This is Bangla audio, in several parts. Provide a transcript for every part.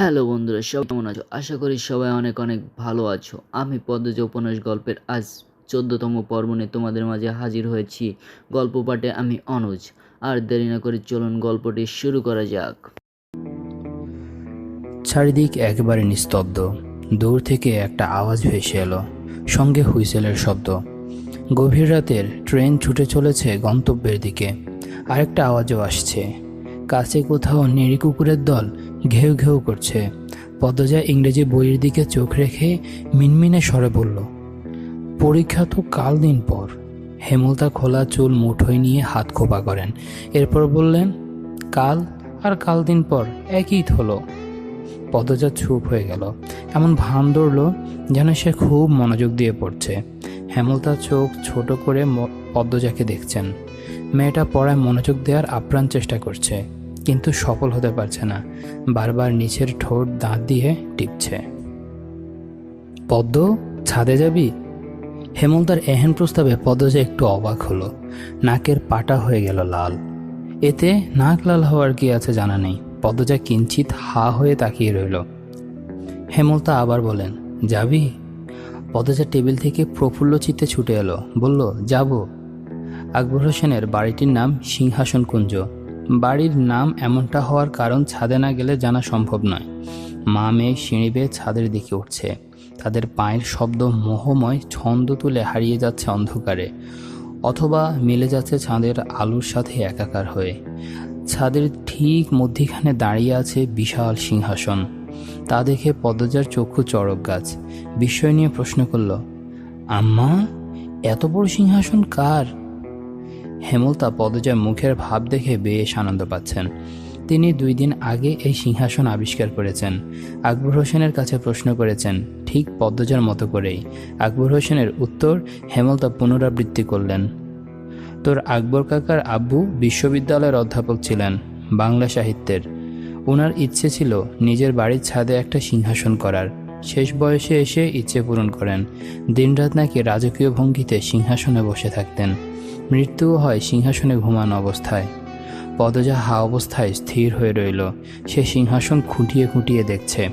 হ্যালো বন্ধুরা সব কেমন আছো? আশা করি সবাই অনেক অনেক ভালো আছো। আমি পদ্মজ উপন্যাস গল্পের আজ চোদ্দতম পর্ব নিয়ে তোমাদের মাঝে হাজির হয়েছি। গল্প পাঠে আমি অনুজ। আর দেরি না করে চলুন গল্পটি শুরু করা যাক। চারিদিক একেবারে নিস্তব্ধ। দূর থেকে একটা আওয়াজ ভেসে এলো, সঙ্গে হুইসেলের শব্দ। গভীর রাতের ট্রেন ছুটে চলেছে গন্তব্যের দিকে। আরেকটা আওয়াজও আসছে। কাছে কোথাও নিরি কুকুরের দল ঘেউ ঘেউ করছে। পদ্মজা ইংরেজি বইয়ের দিকে চোখ রেখে মিনমিনে স্বরে বলল, পরীক্ষা তো কাল দিন পর। হেমলতা খোলা চুল মুঠোয় নিয়ে হাত খোপা করেন। এরপর বললেন, কাল আর কাল দিন পর একই হলো। পদজা চুপ হয়ে গেল। এমন ভান ধরল যেন সে খুব মনোযোগ দিয়ে পড়ছে। হেমলতা চোখ ছোট করে পদ্মজাকে দেখছেন। মেয়েটা পড়ায় মনোযোগ দেওয়ার আপ্রাণ চেষ্টা করছে। কিন্তু সফল হতে পারছে না। বারবার নিচের ঠোঁট দাঁত দিয়ে টিপছে। পদ্ম, ছাদে যাবি? হেমলতার এহেন প্রস্তাবে পদ্মজা একটু অবাক হলো। নাকের পাটা হয়ে গেল লাল। এতে নাক লাল হওয়ার কি আছে জানা নেই। পদ্মজা কিঞ্চিত হা হয়ে তাকিয়ে রইল। হেমলতা আবার বলেন, যাবি? পদ্মজা টেবিল থেকে প্রফুল্ল চিত্তে ছুটে এলো। বলল, যাব। আকবর হোসেনের বাড়িটির নাম সিংহাসন কুঞ্জ বাড়ির নাম এমনটা হওয়ার কারণ ছাদে না গেলে জানা সম্ভব নয়। মা মেয়ে সিঁড়ি বেয়ে ছাদের দিকে উঠছে। তাদের পায়ের শব্দ মোহময় ছন্দ তুলে হারিয়ে যাচ্ছে অন্ধকারে, অথবা মিলে যাচ্ছে ছাদের আলোর সাথে একাকার হয়ে। ছাদের ঠিক মধ্যিখানে দাঁড়িয়ে আছে বিশাল সিংহাসন। তা দেখে পদ্মজার চক্ষু চড়ক গাছ। বিস্ময় নিয়ে প্রশ্ন করল, আম্মা, এত বড় সিংহাসন কার? হেমলতা পদ্মজার মুখের ভাব দেখে বেশ আনন্দ পাচ্ছেন। তিনি দুই দিন আগে এই সিংহাসন আবিষ্কার করেছেন। আকবর হোসেনের কাছে প্রশ্ন করেছেন, ঠিক পদ্মজার মতো করেই। আকবর হোসেনের উত্তর, হেমলতা পুনরাবৃত্তি করলেন। তোর আকবর কাকার আব্বু বিশ্ববিদ্যালয়ের অধ্যাপক ছিলেন, বাংলা সাহিত্যের। ওনার ইচ্ছে ছিল নিজের বাড়ির ছাদে একটা সিংহাসন করার। শেষ বয়সে এসে ইচ্ছে পূরণ করেন। দিনরাত নাকি রাজকীয় ভঙ্গিতে সিংহাসনে বসে থাকতেন। মৃত্যুও হয় সিংহাসনে ঘুমানো অবস্থায়। পদজা হা অবস্থায় স্থির হয়ে রইল। সে সিংহাসন খুঁটিয়ে খুঁটিয়ে দেখছে।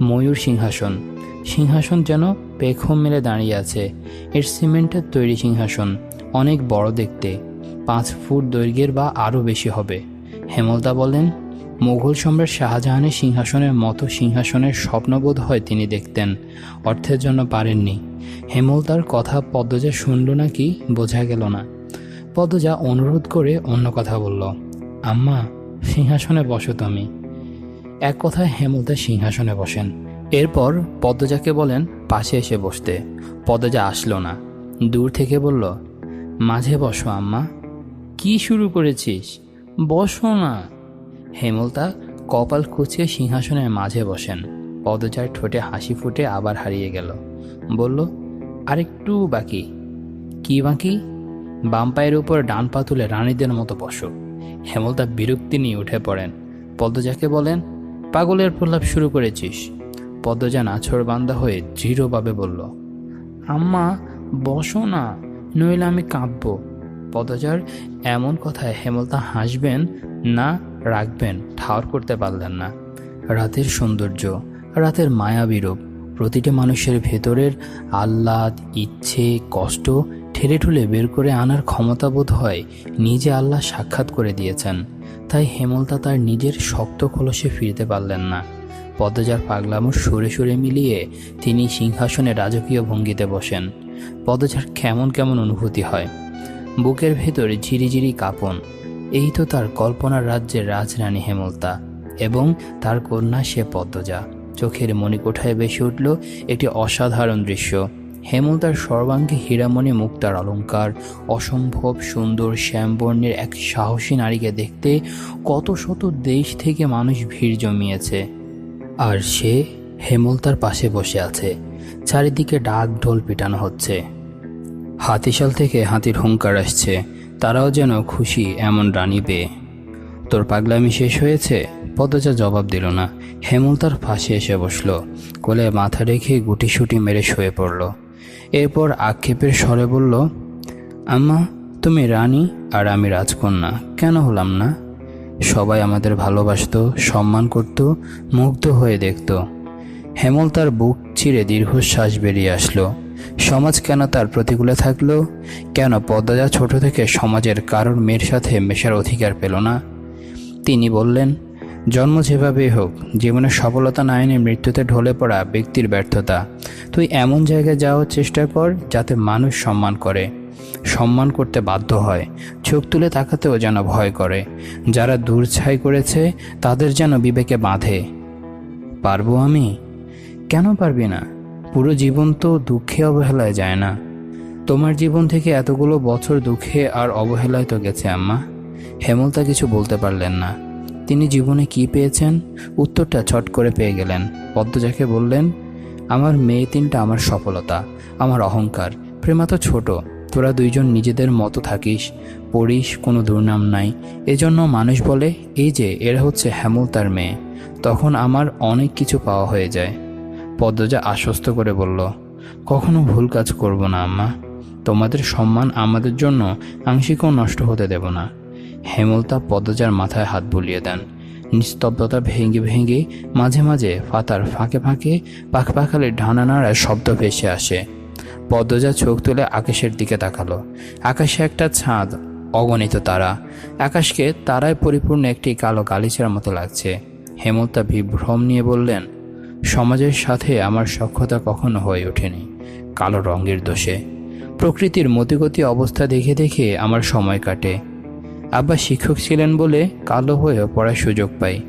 ময়ূর সিংহাসন। সিংহাসন যেন পেখম মেলে দাঁড়িয়ে আছে। এর সিমেন্টের তৈরি সিংহাসন, অনেক বড় দেখতে। পাঁচ ফুট দৈর্ঘ্যের বা আরও বেশি হবে। হেমলতা বলেন মোগল সম্রাট শাহজাহানের সিংহাসনের মতো সিংহাসনের স্বপ্নবোধ হয় তিনি দেখতেন, অর্থের জন্য পারেননি। হেমলতার কথা পদ্মজা শুনল নাকি, বোঝা গেল না। পদ্মজা অনুরোধ করে অন্য কথা বলল, আম্মা, সিংহাসনে বসো তুমি। এক কথায় হেমলতা সিংহাসনে বসেন। এরপর পদ্মজাকে বলেন পাশে এসে বসতে। পদ্মজা আসলো না। দূর থেকে বলল, মাঝে বসো, আম্মা। কি শুরু করেছিস? বসো না। হেমলতা কপাল কুচিয়ে সিংহাসনের মাঝে বসেন। পদচার ঠোঁটে হাসি ফুটে আবার হারিয়ে গেল। বলল, আরেকটু বাকি। কি বাকি? বাম পায়ের উপর ডান পা তুলে রানীদের মতো বসো। হেমলতা বিরক্তি নিয়ে উঠে পড়েন। পদ্মজাকে বলেন, পাগলের প্রলাপ শুরু করেছিস। পদ্মজা নাছর বান্দা হয়ে দৃঢ়ভাবে বলল, আম্মা, বসো না, নইলে আমি কাঁদব। পদ্মজার এমন কথায় হেমলতা হাসবেন না, রাখবেন, ঠাওর করতে পারলেন না। রাতের সৌন্দর্য, রাতের মায়াবী রূপ প্রতিটি মানুষের ভেতরের আহ্লাদ, ইচ্ছে, কষ্ট ঠেলে ঠুলে বের করে আনার ক্ষমতা বোধ হয় নিজে আল্লাহ সাক্ষাৎ করে দিয়েছেন। তাই হেমলতা তার নিজের শক্ত খোলসে ফিরতে পারলেন না। পদ্মজার পাগলামো সরে সরে মিলিয়ে তিনি সিংহাসনে রাজকীয় ভঙ্গিতে বসেন। পদচার কেমন কেমন অনুভূতি হয়। বুকের ভেতর ঝিরিঝিরি কাঁপন। এই তো তার কল্পনার রাজ্যের রাজরানী হেমলতা এবং তার কন্যা সে পদ্মজা। চোখের মণিকোঠায় বেশি উঠল একটি অসাধারণ দৃশ্য। হেমলতার সর্বাঙ্গে হীরামণি মুক্তার অলঙ্কার, অসম্ভব সুন্দর শ্যামবর্ণের এক সাহসী নারীকে দেখতে কত শত দেশ থেকে মানুষ ভিড় জমিয়েছে। আর সে হেমলতার পাশে বসে আছে, চারিদিকে ডাক ঢোল পিটানো হচ্ছে। হাতিশাল থেকে হাতির হুঙ্কার আসছে, তারাও যেন খুশি এমন রানী পেয়ে। তোর পাগলামি শেষ হয়েছে? পদজা জবাব দিল না। হেমল তার পাশে এসে বসল, কোলে মাথা রেখে গুটিসুটি মেরে শুয়ে পড়ল। এরপর আক্ষেপের স্বরে বলল, আম্মা, তুমি রানী আর আমি রাজকন্যা, কেন হলাম না? সবাই আমাদের ভালোবাসত, সম্মান করত, মুগ্ধ হয়ে দেখত। হেমল তার বুক চিরে দীর্ঘশ্বাস বেরিয়ে আসলো। সমাজ কেন তার প্রতিকূলে থাকল? কেন পদ্মজা ছোট থেকে সমাজের কারোর মেয়ের সাথে মেশার অধিকার পেল না? তিনি বললেন জন্ম যেভাবেই হোক, জীবনের সফলতা না এনে মৃত্যুতে ঢলে পড়া ব্যক্তির ব্যর্থতা। তুই এমন জায়গায় যাওয়ার চেষ্টা কর যাতে মানুষ সম্মান করে। সম্মান করতে বাধ্য হয়, চোখ তুলে তাকাতেও যেন ভয় করে। যারা দূর ছাই করেছে, তাদের যেন বিবেকে বাঁধে। পারব আমি? কেন পারবি না? পুরো জীবন তো দুঃখে অবহেলায় যায় না। তোমার জীবন থেকে এতগুলো বছর দুঃখে আর অবহেলায় তো গেছে, আম্মা। হেমলতা কিছু বলতে পারলেন না। তিনি জীবনে কি পেয়েছেন? উত্তরটা ছট করে পেয়ে গেলেন। পদ্মজাকে বললেন, আমার মেয়ে তিনটা আমার সফলতা, আমার অহংকার। প্রেমা তো ছোট, তোরা দুইজন নিজেদের মতো থাকিস, পড়িস, কোনো দুর্নাম নাই। এজন্য মানুষ বলে, এই যে, এরা হচ্ছে হেমলতার মেয়ে। তখন আমার অনেক কিছু পাওয়া হয়ে যায়। পদ্মজা আশ্বস্ত করে বলল, কখনো ভুল কাজ করব না, আম্মা। তোমাদের সম্মান আমাদের জন্য আংশিকও নষ্ট হতে দেব না। হেমলতা পদ্মজার মাথায় হাত বুলিয়ে দেন। নিস্তব্ধতা ভেঙে ভেঙে মাঝে মাঝে ফাতার ফাঁকে ফাঁকে পাখ পাখালের ঢানা নাড়ায় শব্দ ভেসে আসে। পদ্মজা চোখ তুলে আকাশের দিকে তাকালো। আকাশে একটা ছাদ, অগণিত তারা। আকাশকে তারায় পরিপূর্ণ একটি কালো গালিচার মতো লাগছে। হেমলতা বিভ্রম নিয়ে বললেন, সমাজের সাথে আমার সক্ষতা কখনো হয়ে ওঠেনি, কালো রঙের দোষে। প্রকৃতির মতিগতি অবস্থা দেখে দেখে আমার সময় কাটে। আব্বা শিক্ষক ছিলেন বলে কালো হয়েও পড়ার সুযোগ পাই।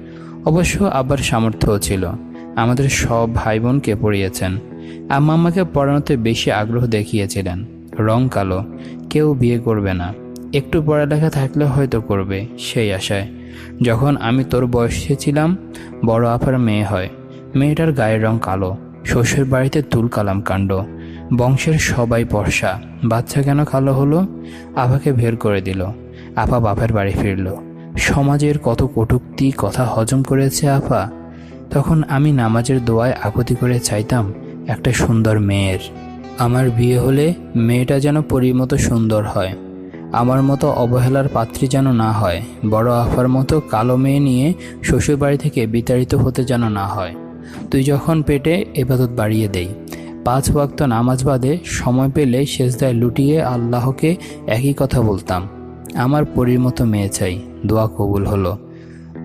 অবশ্য আব্বার সামর্থ্যও ছিল। আমাদের সব ভাই বোনকে পড়িয়েছেন। আম্মা আমাকে পড়ানোতে বেশি আগ্রহ দেখিয়েছিলেন। রং কালো, কেউ বিয়ে করবে না। একটু পড়ালেখা থাকলে হয়তো করবে, সেই আশায়। যখন আমি তোর বয়সে ছিলাম, বড় আপার মেয়ে হয়। মেয়েটার গায়ের রং কালো, শ্বশুর বাড়িতে তুল কালাম কাণ্ড। বংশের সবাই পর্ষা বাচ্চা কেন কালো হলো? আপাকে বের করে দিল। আপা বাপের বাড়ি ফিরল। সমাজের কত কটুক্তি, কথা হজম করেছে আপা? তখন আমি নামাজের দোয়ায় আকুতি করে চাইতাম, একটা সুন্দর মেয়ের। আমার বিয়ে হলে মেয়েটা যেন পরীর মতো সুন্দর হয়। আমার মতো অবহেলার পাত্রী যেন না হয়। বড় আফার মতো কালো মেয়ে নিয়ে শ্বশুরবাড়ি থেকে বিতাড়িত হতে যেন না হয়। তুই যখন পেটে এবাদত বাড়িয়ে দেই। পাঁচ ওয়াক্ত নামাজ বাদে সময় পেলে শেষদায় লুটিয়ে আল্লাহকে একই কথা বলতাম। আমার পরীর মতো মেয়ে চাই, দোয়া কবুল হলো।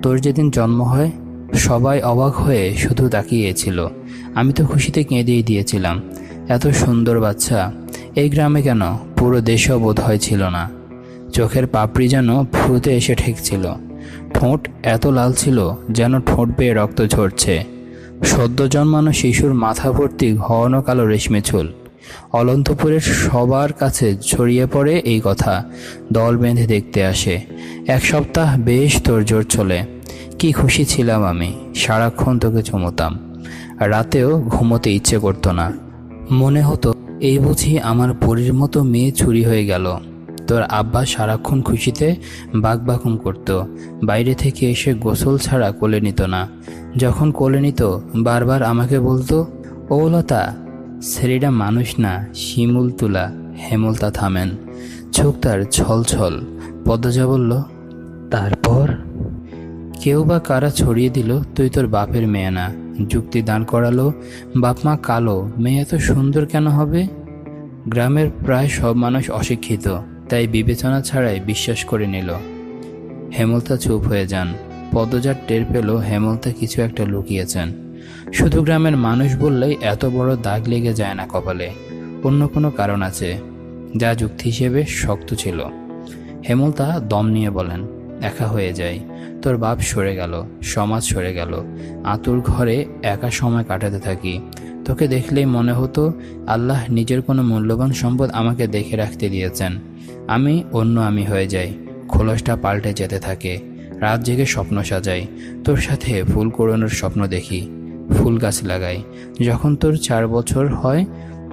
তোর যেদিন জন্ম হয়, সবাই অবাক হয়ে শুধু তাকিয়েছিল। আমি তো খুশিতে কেঁদেই দিয়েছিলাম। এত সুন্দর বাচ্চা, এই গ্রামে কেন? পুরো দেশেও বোধ ছিল না। চোখের পাপড়ি যেন ভ্রুতে এসে ঠেকছিল। ঠোঁট এত লাল ছিল যেন ঠোঁট বেয়ে রক্ত ঝরছে। সদ্য জন্মানো শিশুর মাথা ভর্তি ঘন কালো রেশমে চুল। অলন্তপুরের সবার কাছে ছড়িয়ে পড়ে এই কথা। দল বেঁধে দেখতে আসে। এক সপ্তাহ বেশ তোড়জোড় চলে। কি খুশি ছিলাম আমি, সারাক্ষণ তোকে চুমোতাম। রাতেও ঘুমোতে ইচ্ছে করতো না। মনে হতো, এই বুঝি আমার পরীর মতো মেয়ে চুরি হয়ে গেল। তোর আব্বা সারাক্ষণ খুশিতে বাঘবাকুম করত। বাইরে থেকে এসে গোসল ছাড়া কোলে নিত না। যখন কোলে নিত, বারবার আমাকে বলতো, ও লতা ছেলেটা মানুষ না, শিমুল তুলা হেমলতা থামেন। চোখ তার ছল ছল। পদ্মজা বলল, তারপর? কেউ বা কারা ছড়িয়ে দিল, তুই তোর বাপের মেয়ে না। যুক্তি দান করালো, বাপ মা কালো, মেয়ে এত সুন্দর কেন হবে? গ্রামের প্রায় সব মানুষ অশিক্ষিত, তাই বিবেচনা ছাড়াই বিশ্বাস করে নিল। হেমলতা চুপ হয়ে যান। পদজার টের পেল হেমলতা কিছু একটা লুকিয়েছেন। শুধু গ্রামের মানুষ বললেই এত বড় দাগ লেগে যায় না কপালে। অন্য কোনো কারণ আছে, যা যুক্তি হিসেবে শক্ত ছিল। হেমলতা দম নিয়ে বলেন, একা হয়ে যায় তোর বাপ সরে গেল, সমাজ সরে গেল। আতুর ঘরে একা সময় কাটাতে থাকি। তোকে দেখলেই মনে হতো, আল্লাহ নিজের কোনো মূল্যবান সম্পদ আমাকে দেখে রাখতে দিয়েছেন। আমি অন্য আমি হয়ে যাই। খোলসটা পাল্টে যেতে থাকে। রাত জেগে স্বপ্ন সাজাই। তোর সাথে ফুল কোড়ানোর স্বপ্ন দেখি। ফুল গাছ লাগাই। যখন তোর চার বছর হয়,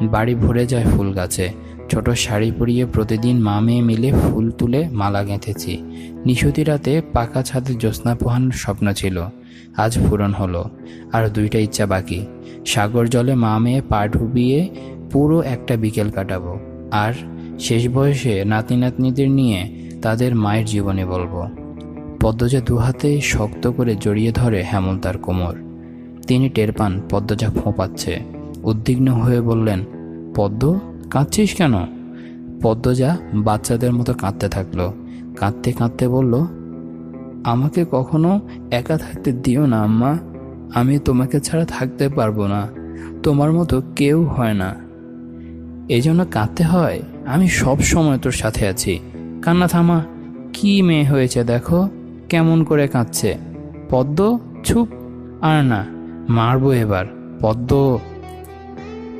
বাড়ি ভরে যায় ফুল গাছে। ছোট শাড়ি পরিয়ে প্রতিদিন মা মেয়ে মিলে ফুল তুলে মালা গেঁথেছি। নিশুতি রাতে পাকা ছাদে জ্যোৎস্না পোহানোর স্বপ্ন ছিল। আজ পূরণ হলো। আর দুইটা ইচ্ছা বাকি। সাগর জলে মা মেয়ে পা ডুবিয়ে পুরো একটা বিকেল কাটাবো। আর শেষ বয়সে নাতি নাতনিদের নিয়ে তাদের মায়ের জীবনে বলব। পদ্মজা দুহাতে শক্ত করে জড়িয়ে ধরে হেমন্তার কোমর। তিনি টের পান পদ্মজা ফোঁপাচ্ছে উদ্বিগ্ন হয়ে বললেন, পদ্ম, কাঁদছিস কেন? পদ্মজা বাচ্চাদের মতো কাঁদতে থাকল। কাঁদতে কাঁদতে বলল, আমাকে কখনো একা থাকতে দিও না, আম্মা। আমি তোমাকে ছাড়া থাকতে পারব না। তোমার মতো কেউ হয় না। এই জন্য কাঁদতে হয়। আমি সব সময় তোর সাথে আছি। কান্না থামা। কি মেয়ে হয়েছে দেখো। কেমন করে কাঁদছে। পদ্ম ছুপ আর না। মারবো এবার। পদ্ম,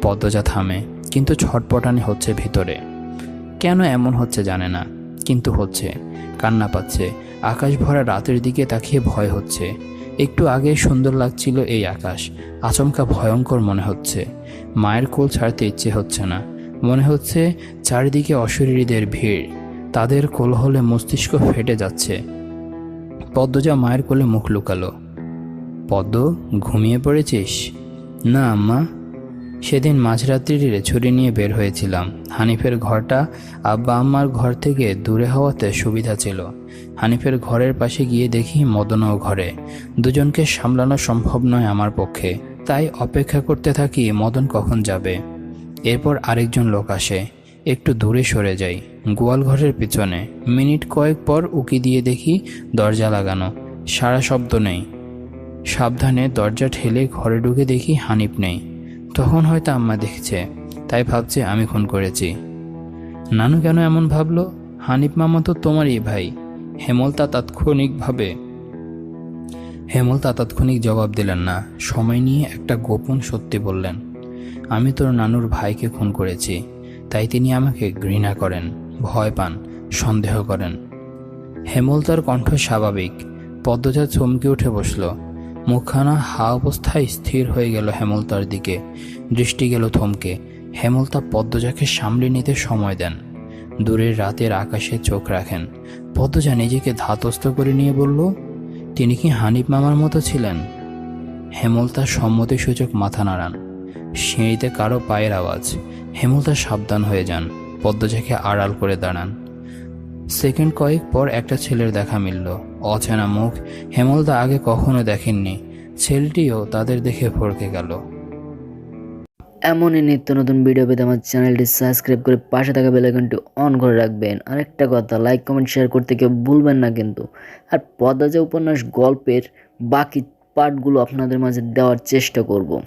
পদ্মজা থামে, কিন্তু ছটপটানি হচ্ছে ভিতরে। কেন এমন হচ্ছে জানে না, কিন্তু হচ্ছে। কান্না পাচ্ছে, আকাশ ভরা রাতের দিকে তাকিয়ে ভয় হচ্ছে। একটু আগে সুন্দর লাগছিল এই আকাশ, আচমকা ভয়ঙ্কর মনে হচ্ছে। মায়ের কোল ছাড়তে ইচ্ছে হচ্ছে না, মনে হচ্ছে চারিদিকে অশরীরীদের ভিড়, তাদের কোলহলে মস্তিষ্ক ফেটে যাচ্ছে। পদ্মজা মায়ের কোলে মুখ লুকালো। পদ্ম ঘুমিয়ে পড়েছিস? না, আম্মা। সেদিন মাঝরাত্রির ছুরি নিয়ে বের হয়েছিলাম। হানিফের ঘরটা আব্বা আম্মার ঘর থেকে দূরে হওয়াতে সুবিধা ছিল। হানিফের ঘরের পাশে গিয়ে দেখি মদনও ঘরে। দুজনকে সামলানো সম্ভব নয় আমার পক্ষে। তাই অপেক্ষা করতে থাকি মদন কখন যাবে। এরপর আরেকজন লোক আসে। একটু দূরে সরে যাই। গোয়াল ঘরের পিছনে। মিনিট কয়েক পর উকি দিয়ে দেখি দরজা লাগানো। সারা শব্দ নেই। সাবধানে দরজা ঠেলে ঘরে ঢুকে দেখি হানিফ নেই। তখন হয়তো আম্মা দেখছে, তাই ভাবছে আমি খুন করেছি। নানু কেন এমন ভাবলো? হানিফ মামা তো তোমারই ভাই। হেমলতা তাৎক্ষণিকভাবে হেমলতা তাৎক্ষণিক জবাব দিলেন না। সময় নিয়ে একটা গোপন সত্যি বললেন, আমি তোর নানুর ভাইকে খুন করেছি, তাই তিনি আমাকে ঘৃণা করেন, ভয় পান, সন্দেহ করেন। হেমলতার কণ্ঠ স্বাভাবিক। পদ্মজা চমকে উঠে বসল মুখখানা হা অবস্থায় স্থির হয়ে গেল হেমলতার দিকে। দৃষ্টি গেল থমকে। হেমলতা পদ্মজাকে সামলে নিতে সময় দেন। দূরের রাতের আকাশে চোখ রাখেন। পদ্মজা নিজেকে ধাতস্থ করে নিয়ে বলল, তিনি কি হানিফ মামার মতো ছিলেন? হেমলতা সম্মতিসূচক মাথা নাড়ান। সিঁড়িতে কারও পায়ের আওয়াজ। হেমলতা সাবধান হয়ে যান। পদ্মজাকে আড়াল করে দাঁড়ান। সেকেন্ড কয়েক পর একটা ছেলের দেখা মিলল। অচেনা মুখ। হেমলতা আগে কখনো দেখেননি। ছেলেটিও তাদের দেখে ফরকে গেল। এমনই নিত্য নতুন ভিডিও পেতে আমার চ্যানেলটি সাবস্ক্রাইব করে পাশে থাকা বেলাইকনটি অন করে রাখবেন। আরেকটা কথা লাইক কমেন্ট শেয়ার করতে কেউ ভুলবেন না কিন্তু। আর পদ্মজা উপন্যাস গল্পের বাকি পার্টগুলো আপনাদের মাঝে দেওয়ার চেষ্টা করব।